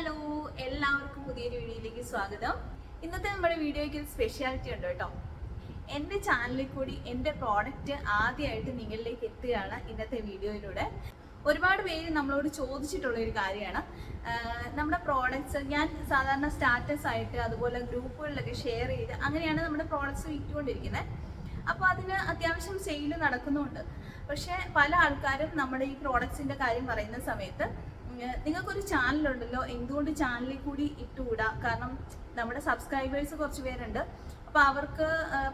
Hello എല്ലാവർക്കും പുതിയൊരു വീഡിയോയിലേക്ക് സ്വാഗതം. ഇന്നത്തെ നമ്മുടെ വീഡിയോയ്ക്ക് ഒരു സ്പെഷ്യാലിറ്റി ഉണ്ട് കേട്ടോ. എന്റെ ചാനലിൽ കൂടി എന്റെ പ്രോഡക്റ്റ് ആദ്യമായിട്ട് നിങ്ങളിലേക്ക് എത്തുകയാണ് ഇന്നത്തെ വീഡിയോയിലൂടെ. ഒരുപാട് പേര് നമ്മളോട് ചോദിച്ചിട്ടുള്ള ഒരു കാര്യമാണ്. നമ്മുടെ പ്രോഡക്റ്റ്സ് ഞാൻ സാധാരണ സ്റ്റാറ്റസ് ആയിട്ട് അതുപോലെ ഗ്രൂപ്പുകളിലൊക്കെ ഷെയർ ചെയ്ത് അങ്ങനെയാണ് നമ്മുടെ പ്രോഡക്റ്റ്സ് വിറ്റുകൊണ്ടിരിക്കുന്നത് അപ്പോൾ അതിന് അത്യാവശ്യം സെയിൽ നടക്കുന്നുണ്ട്. പക്ഷേ പല ആൾക്കാരും നമ്മുടെ ഈ പ്രോഡക്ട്സിന്റെ കാര്യം പറയുന്ന സമയത്ത് നിങ്ങൾക്കൊരു ചാനലുണ്ടല്ലോ എന്തുകൊണ്ട് ചാനലിൽ കൂടി ഇട്ടുകൂടാ? കാരണം നമ്മുടെ സബ്സ്ക്രൈബേഴ്സ് കുറച്ച് പേരുണ്ട്. അപ്പോൾ അവർക്ക്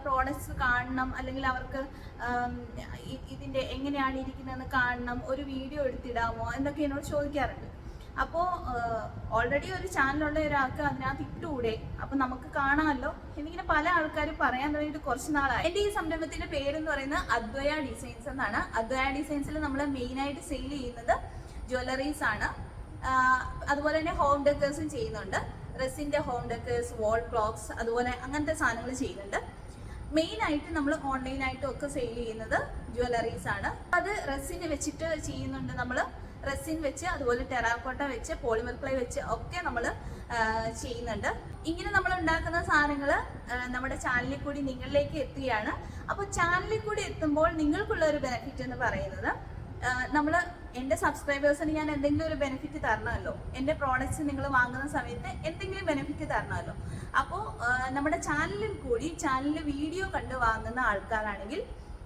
പ്രോഡക്ട്സ് കാണണം അല്ലെങ്കിൽ അവർക്ക് ഇതിന്റെ എങ്ങനെയാണ് ഇരിക്കുന്നതെന്ന് കാണണം ഒരു വീഡിയോ എടുത്തിടാമോ എന്നൊക്കെ എന്നോട് ചോദിക്കാറുണ്ട്. അപ്പോൾ ഓൾറെഡി ഒരു ചാനലുള്ള ഒരാൾക്ക് അതിനകത്ത് ഇട്ടുകൂടെ? അപ്പൊ നമുക്ക് കാണാമല്ലോ. എന്നിങ്ങനെ പല ആൾക്കാരും പറയാൻ തുടങ്ങിയിട്ട് കുറച്ച് നാളായി. എന്റെ ഈ സംരംഭത്തിന്റെ പേരെന്ന് പറയുന്നത് അദ്വയ ഡിസൈൻസ് എന്നാണ്. അദ്വയ ഡിസൈൻസിൽ നമ്മൾ മെയിൻ ആയിട്ട് സെയിൽ ചെയ്യുന്നത് ജ്വല്ലറീസ് ആണ്. അതുപോലെ തന്നെ ഹോം ഡെക്കേഴ്സും ചെയ്യുന്നുണ്ട്. റെസിന്റെ ഹോം ഡെക്കേഴ്സ് വാൾ ക്ലോക്സ് അതുപോലെ അങ്ങനത്തെ സാധനങ്ങൾ ചെയ്യുന്നുണ്ട്. മെയിൻ ആയിട്ട് നമ്മൾ ഓൺലൈനായിട്ടും ഒക്കെ സെയിൽ ചെയ്യുന്നത് ജ്വല്ലറീസ് ആണ്. അത് റെസിന് വെച്ചിട്ട് ചെയ്യുന്നുണ്ട് നമ്മൾ റെസിൻ വെച്ച് അതുപോലെ ടെറാക്കോട്ട വെച്ച് പോളിമർ പ്ലൈ വെച്ച് ഒക്കെ നമ്മൾ ചെയ്യുന്നുണ്ട്. ഇങ്ങനെ നമ്മൾ ഉണ്ടാക്കുന്ന സാധനങ്ങൾ നമ്മുടെ ചാനലിൽ കൂടി നിങ്ങളിലേക്ക് എത്തുകയാണ്. അപ്പോൾ ചാനലിൽ കൂടി എത്തുമ്പോൾ നിങ്ങൾക്കുള്ള ഒരു ബെനഫിറ്റ് എന്ന് പറയുന്നത് നമ്മൾ എന്റെ സബ്സ്ക്രൈബേഴ്സിന് ഞാൻ എന്തെങ്കിലും ഒരു ബെനിഫിറ്റ് തരണമല്ലോ? എന്റെ പ്രോഡക്റ്റ്സ് നിങ്ങൾ വാങ്ങുന്ന സമയത്ത് എന്തെങ്കിലും ബെനിഫിറ്റ് തരണമല്ലോ? അപ്പോൾ നമ്മുടെ ചാനലിൽ കൂടി ചാനലിൽ വീഡിയോ കണ്ട് വാങ്ങുന്ന ആൾക്കാരാണെങ്കിൽ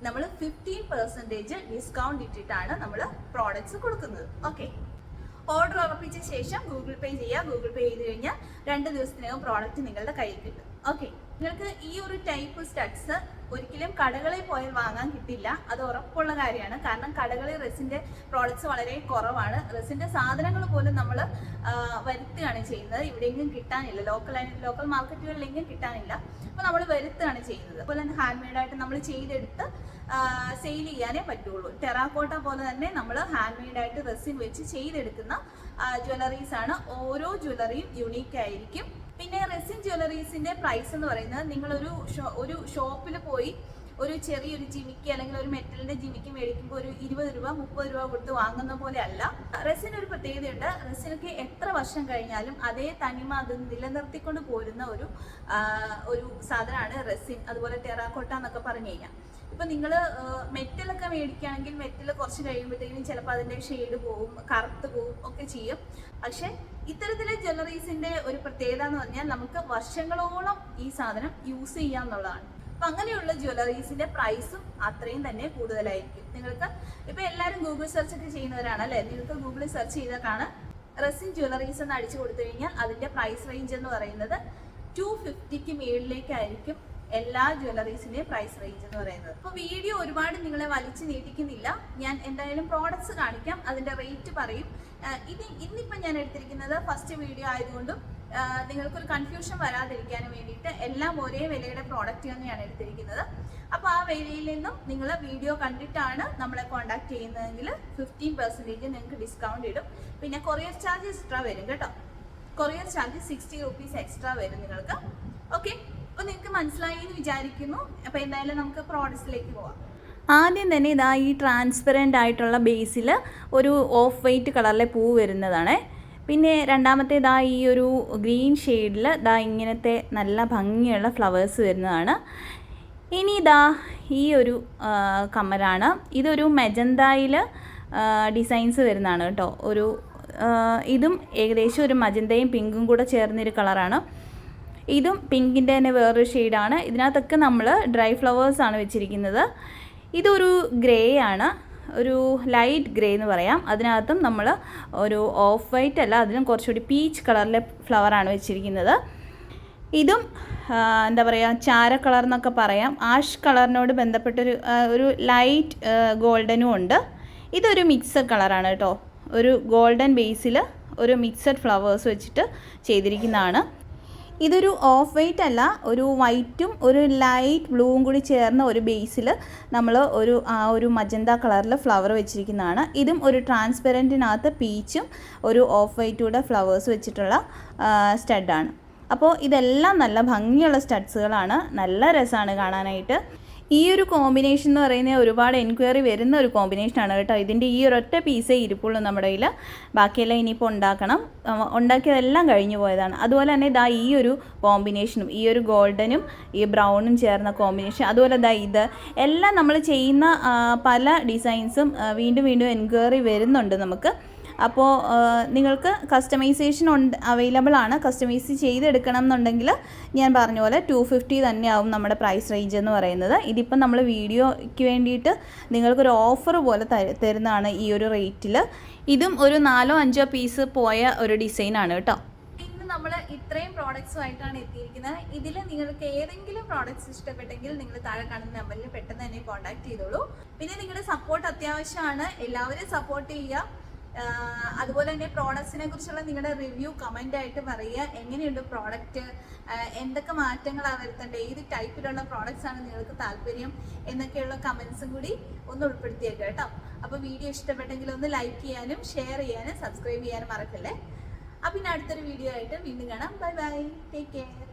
നമ്മൾ ഫിഫ്റ്റീൻ പെർസെന്റേജ് ഡിസ്കൗണ്ട് ഇട്ടിട്ടാണ് നമ്മൾ പ്രോഡക്റ്റ്സ് കൊടുക്കുന്നത്. ഓക്കെ ഓർഡർ ഉറപ്പിച്ച ശേഷം ഗൂഗിൾ പേ ചെയ്യുക ഗൂഗിൾ പേ ചെയ്ത് കഴിഞ്ഞാൽ രണ്ട് ദിവസത്തിനകം പ്രോഡക്റ്റ് നിങ്ങളുടെ കയ്യിൽ കിട്ടും. ഓക്കെ നിങ്ങൾക്ക് ഈ ഒരു ടൈപ്പ് സ്റ്റഡ്സ് ഒരിക്കലും കടകളിൽ പോയാൽ വാങ്ങാൻ കിട്ടില്ല. അത് ഉറപ്പുള്ള കാര്യമാണ്. കാരണം കടകളിൽ റെസിന്റെ പ്രോഡക്ട്സ് വളരെ കുറവാണ്. റെസിന്റെ സാധനങ്ങൾ പോലും നമ്മൾ വരുത്തുകയാണ് ചെയ്യുന്നത്. ഇവിടെയെങ്കിലും കിട്ടാനില്ല. ലോക്കൽ ലോക്കൽ മാർക്കറ്റുകളിലെങ്കിലും കിട്ടാനില്ല. അപ്പോൾ നമ്മൾ വരുത്തുകയാണ് ചെയ്യുന്നത്. അതുപോലെ തന്നെ ഹാൻഡ് മെയ്ഡായിട്ട് നമ്മൾ ചെയ്തെടുത്ത് സെയിൽ ചെയ്യാനേ പറ്റുള്ളൂ. ടെറാക്കോട്ട പോലെ തന്നെ നമ്മൾ ഹാൻഡ് മെയ്ഡായിട്ട് റെസിൻ വെച്ച് ചെയ്തെടുക്കുന്ന ജ്വല്ലറീസ് ആണ്. ഓരോ ജ്വല്ലറിയും യുണീക്ക് ആയിരിക്കും. പിന്നെ റെസിൻ ജ്വല്ലറീസിന്റെ പ്രൈസ് എന്ന് പറയുന്നത് നിങ്ങളൊരു ഒരു ഷോപ്പിൽ പോയി ഒരു ചെറിയൊരു ജിമിക്ക് അല്ലെങ്കിൽ ഒരു മെറ്റലിന്റെ ജിമിക്ക് മേടിക്കുമ്പോൾ ഒരു ഇരുപത് രൂപ മുപ്പത് രൂപ കൊടുത്ത് വാങ്ങുന്ന പോലെ അല്ല. റെസിന് ഒരു പ്രത്യേകതയുണ്ട്. റെസിനൊക്കെ എത്ര വർഷം കഴിഞ്ഞാലും അതേ തനിമ അത് നിലനിർത്തിക്കൊണ്ട് പോരുന്ന ഒരു ഒരു സാധനമാണ് റെസിൻ. അതുപോലെ ടെറാക്കോട്ട എന്നൊക്കെ പറഞ്ഞു കഴിഞ്ഞാൽ. ഇപ്പൊ നിങ്ങൾ മെറ്റലൊക്കെ മേടിക്കുകയാണെങ്കിൽ മെറ്റൽ കുറച്ച് കഴിയുമ്പോഴത്തേക്കും ചിലപ്പോൾ അതിന്റെ ഷെയ്ഡ് പോവും കറുത്ത് പോവും ഒക്കെ ചെയ്യും. പക്ഷെ ഇത്തരത്തിലെ ജ്വല്ലറീസിന്റെ ഒരു പ്രത്യേകത എന്ന് പറഞ്ഞാൽ നമുക്ക് വർഷങ്ങളോളം ഈ സാധനം യൂസ് ചെയ്യാന്നുള്ളതാണ്. അപ്പൊ അങ്ങനെയുള്ള ജ്വല്ലറീസിന്റെ പ്രൈസും അത്രയും തന്നെ കൂടുതലായിരിക്കും. നിങ്ങൾക്ക് ഇപ്പൊ എല്ലാരും ഗൂഗിൾ സെർച്ച് ഒക്കെ ചെയ്യുന്നവരാണ് അല്ലെ? നിങ്ങൾക്ക് ഗൂഗിളിൽ സെർച്ച് ചെയ്താൽ കാണാം റെസിൻ ജ്വല്ലറീസ് എന്ന് അടിച്ചു കൊടുത്തു കഴിഞ്ഞാൽ അതിന്റെ പ്രൈസ് റേഞ്ച് എന്ന് പറയുന്നത് ടു ഫിഫ്റ്റിക്ക് മേളിലേക്കായിരിക്കും എല്ലാ ജ്വല്ലറീസിന്റെയും പ്രൈസ് റേഞ്ച് എന്ന് പറയുന്നത്. അപ്പോൾ വീഡിയോ ഒരുപാട് നിങ്ങളെ വലിച്ചു നീട്ടിക്കുന്നില്ല. ഞാൻ എന്തായാലും പ്രോഡക്ട്സ് കാണിക്കാം. അതിന്റെ റേറ്റ് പറയും. ഇനി ഇന്നിപ്പോൾ ഞാൻ എടുത്തിരിക്കുന്നത് ഫസ്റ്റ് വീഡിയോ ആയതുകൊണ്ടും നിങ്ങൾക്കൊരു കൺഫ്യൂഷൻ വരാതിരിക്കാനും വേണ്ടിയിട്ട് എല്ലാം ഒരേ വിലയുടെ പ്രോഡക്റ്റ് തന്നെയാണ് എടുത്തിരിക്കുന്നത്. അപ്പോൾ ആ വിലയിൽ നിന്നും നിങ്ങൾ വീഡിയോ കണ്ടിട്ടാണ് നമ്മളെ കോൺടാക്ട് ചെയ്യുന്നതെങ്കിൽ ഫിഫ്റ്റീൻ പെർസെന്റേജ് നിങ്ങൾക്ക് ഡിസ്കൗണ്ട് ഇടും. പിന്നെ കൊറിയർ ചാർജ് എക്സ്ട്രാ വരും കേട്ടോ. Courier charge sixty rupees extra വരും നിങ്ങൾക്ക്. ഓക്കെ അപ്പോൾ നിങ്ങൾക്ക് മനസ്സിലായി എന്ന് വിചാരിക്കുന്നു. അപ്പോൾ എന്തായാലും നമുക്ക് പ്രോഡക്ട്സിലേക്ക് പോവാം. ആദ്യം തന്നെ ഇതാ ഈ ട്രാൻസ്പെറന്റ് ആയിട്ടുള്ള ബേസിൽ ഒരു ഓഫ് വൈറ്റ് കളറിലെ പൂ വരുന്നതാണ്. പിന്നെ രണ്ടാമത്തെ ഇതാ ഈ ഒരു ഗ്രീൻ ഷെയ്ഡിൽ ഇതാ ഇങ്ങനത്തെ നല്ല ഭംഗിയുള്ള ഫ്ലവേഴ്സ് വരുന്നതാണ്. ഇനി ഇതാ ഈ ഒരു കമ്മലാണ് ഇതൊരു മെജന്തയിൽ ഡിസൈൻസ് വരുന്നതാണ് കേട്ടോ. ഒരു ഇതും ഏകദേശം ഒരു മജന്തയും പിങ്കും കൂടെ ചേർന്നൊരു കളറാണ്. ഇതും പിങ്കിന്റെ തന്നെ വേറൊരു ഷെയ്ഡാണ്. ഇതിനകത്തൊക്കെ നമ്മൾ ഡ്രൈ ഫ്ലവേഴ്സാണ് വെച്ചിരിക്കുന്നത്. ഇതൊരു ഗ്രേ ആണ് ഒരു ലൈറ്റ് ഗ്രേ എന്ന് പറയാം. അതിനകത്തും നമ്മൾ ഒരു ഓഫ് വൈറ്റ് അല്ല അതിനും കുറച്ചുകൂടി പീച്ച് കളറിലെ ഫ്ലവറാണ് വെച്ചിരിക്കുന്നത്. ഇതും എന്താ പറയുക ചാര കളർ എന്നൊക്കെ പറയാം. ആഷ് കളറിനോട് ബന്ധപ്പെട്ടൊരു ഒരു ലൈറ്റ് ഗോൾഡനും ഉണ്ട്. ഇതൊരു മിക്സഡ് കളറാണ് കേട്ടോ. ഒരു ഗോൾഡൻ ബേസിൽ ഒരു മിക്സഡ് ഫ്ലവേഴ്സ് വെച്ചിട്ട് ചെയ്തിരിക്കുന്നതാണ്. ഇതൊരു ഓഫ് വൈറ്റ് അല്ല ഒരു വൈറ്റും ഒരു ലൈറ്റ് ബ്ലൂവും കൂടി ചേർന്ന ഒരു ബേസിൽ നമ്മൾ ഒരു ആ ഒരു മജന്ത കളറിൽ ഫ്ലവർ വെച്ചിരിക്കുന്നതാണ്. ഇതും ഒരു ട്രാൻസ്പെറന്റിനകത്ത് പീച്ചും ഒരു ഓഫ് വൈറ്റൂടെ ഫ്ലവേഴ്സ് വെച്ചിട്ടുള്ള സ്റ്റഡാണ്. അപ്പോൾ ഇതെല്ലാം നല്ല ഭംഗിയുള്ള സ്റ്റഡ്സുകളാണ്. നല്ല രസമാണ് കാണാനായിട്ട്. ഈ ഒരു കോമ്പിനേഷൻ എന്ന് പറയുന്നത് ഒരുപാട് എൻക്വയറി വരുന്ന ഒരു കോമ്പിനേഷനാണ് കേട്ടോ. ഇതിന്റെ ഈ ഒരൊറ്റ പീസേ ഇരിപ്പുള്ളൂ നമ്മുടെ കയ്യിൽ ബാക്കിയെല്ലാം ഇനിയിപ്പോൾ ഉണ്ടാക്കണം. ഉണ്ടാക്കിയതെല്ലാം കഴിഞ്ഞു പോയതാണ്. അതുപോലെ തന്നെ ഇതാ ഈ ഒരു കോമ്പിനേഷനും ഈ ഒരു ഗോൾഡനും ഈ ബ്രൗണും ചേർന്ന കോമ്പിനേഷൻ അതുപോലെ ഇതാ ഇത്. എല്ലാം നമ്മൾ ചെയ്യുന്ന പല ഡിസൈൻസും വീണ്ടും വീണ്ടും എൻക്വയറി വരുന്നുണ്ട് നമുക്ക്. അപ്പോൾ നിങ്ങൾക്ക് കസ്റ്റമൈസേഷൻ ഉണ്ട് അവൈലബിൾ ആണ്. കസ്റ്റമൈസ് ചെയ്തെടുക്കണം എന്നുണ്ടെങ്കിൽ ഞാൻ പറഞ്ഞ പോലെ ടു ഫിഫ്റ്റി തന്നെയാവും നമ്മുടെ പ്രൈസ് റേഞ്ച് എന്ന് പറയുന്നത്. ഇതിപ്പം നമ്മൾ വീഡിയോയ്ക്ക് വേണ്ടിയിട്ട് നിങ്ങൾക്കൊരു ഓഫർ പോലെ തര- തരുന്നതാണ് ഈ ഒരു റേറ്റിൽ ഇതും ഒരു നാലോ അഞ്ചോ പീസ് പോയ ഒരു ഡിസൈനാണ് കേട്ടോ. നമ്മൾ ഇത്രയും പ്രോഡക്ട്സുമായിട്ടാണ് എത്തിയിരിക്കുന്നത്. ഇതിൽ നിങ്ങൾക്ക് ഏതെങ്കിലും പ്രോഡക്ട്സ് ഇഷ്ടപ്പെട്ടെങ്കിൽ നിങ്ങൾ താഴെ കാണുന്ന നമ്പറിൽ പെട്ടെന്ന് തന്നെ കോൺടാക്ട് ചെയ്തോളൂ. പിന്നെ നിങ്ങളുടെ സപ്പോർട്ട് അത്യാവശ്യമാണ്. എല്ലാവരും സപ്പോർട്ട് ചെയ്യുക. അതുപോലെ തന്നെ പ്രോഡക്ട്സിനെ കുറിച്ചുള്ള നിങ്ങളുടെ റിവ്യൂ കമന്റ് ആയിട്ട് പറയുക. എങ്ങനെയുണ്ട് പ്രോഡക്റ്റ് എന്തൊക്കെ മാറ്റങ്ങളാണ് വരുത്തേണ്ടത്? ഏത് ടൈപ്പിലുള്ള പ്രോഡക്ട്സ് ആണ് നിങ്ങൾക്ക് താല്പര്യം എന്നൊക്കെയുള്ള കമൻസും കൂടി ഒന്ന് ഉൾപ്പെടുത്തിയേക്കാം കേട്ടോ. അപ്പോൾ വീഡിയോ ഇഷ്ടപ്പെട്ടെങ്കിൽ ഒന്ന് ലൈക്ക് ചെയ്യാനും ഷെയർ ചെയ്യാനും സബ്സ്ക്രൈബ് ചെയ്യാനും മറക്കല്ലേ? അപ്പം പിന്നെ അടുത്തൊരു വീഡിയോ ആയിട്ട് വീണ്ടും കാണാം. Bye bye take care